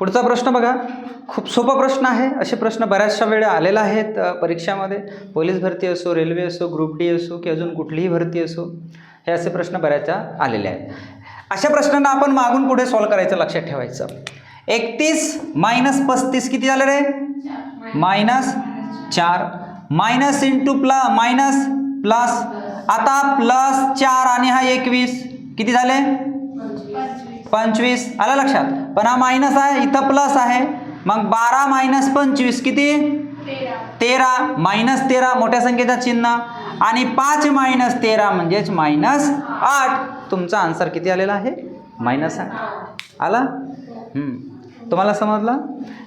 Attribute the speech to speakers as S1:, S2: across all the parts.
S1: पुढचा प्रश्न बघा. खूप सोपा प्रश्न आहे. असे प्रश्न बऱ्याचशा वेळा आलेला आहेत परीक्षामध्ये. पोलीस भरती असो रेल्वे असो ग्रुप डी असो की अजून कुठलीही भरती असो हे असे प्रश्न बऱ्याचदा आलेले आहेत. अशा प्रश्नांना आपण मागून पुढे सॉल्व करायचं लक्षात ठेवायचं. एकतीस मायनस पस्तीस किती झालं रे मायनस चार. मायनस इंटू प्ला मायनस प्लस. आता प्लस चार आणि हा एकवीस. किती झाले? पंचवीस. आलं लक्षात? पण हा मायनस आहे इथं प्लस आहे. मग बारा मायनस पंचवीस किती? तेरा. मायनस तेरा मोठ्या संख्येचं चिन्ह. आणि पाच मायनस तेरा म्हणजेच मायनस आठ. तुमचा आन्सर किती आलेला आहे? मायनस आठ. आला. तुम्हाला समजलं?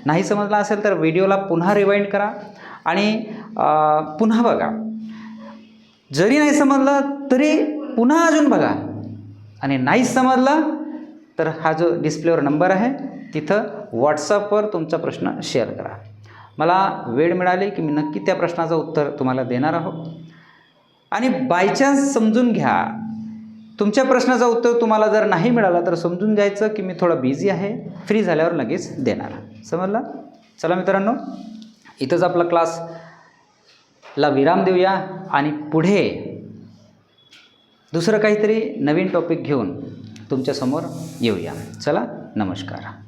S1: नाही समजलं असेल तर व्हिडिओला पुन्हा रिवाइंड करा. आणि पुन्हा बघा. जरी नाही समजलं तरी पुन्हा अजून बघा. आणि नाहीच समजलं तर हा जो डिस्प्लेवर नंबर आहे तिथं व्हॉट्सअपवर तुमचा प्रश्न शेअर करा. मला वेळ मिळाली की मी नक्की त्या प्रश्नाचं उत्तर तुम्हाला देणार आहोत. आणि बायचान्स समजून घ्या. तुमच्या प्रश्नाचं उत्तर तुम्हाला जर नाही मिळालं तर समजून घ्यायचं की मी थोडं बिझी आहे फ्री झाल्यावर लगेच देणार समजलं? चला मित्रांनो इथंच आपला क्लासला विराम देऊया आणि पुढे दुसरं काहीतरी नवीन टॉपिक घेऊन तुमच्यासमोर येऊया. चला नमस्कार.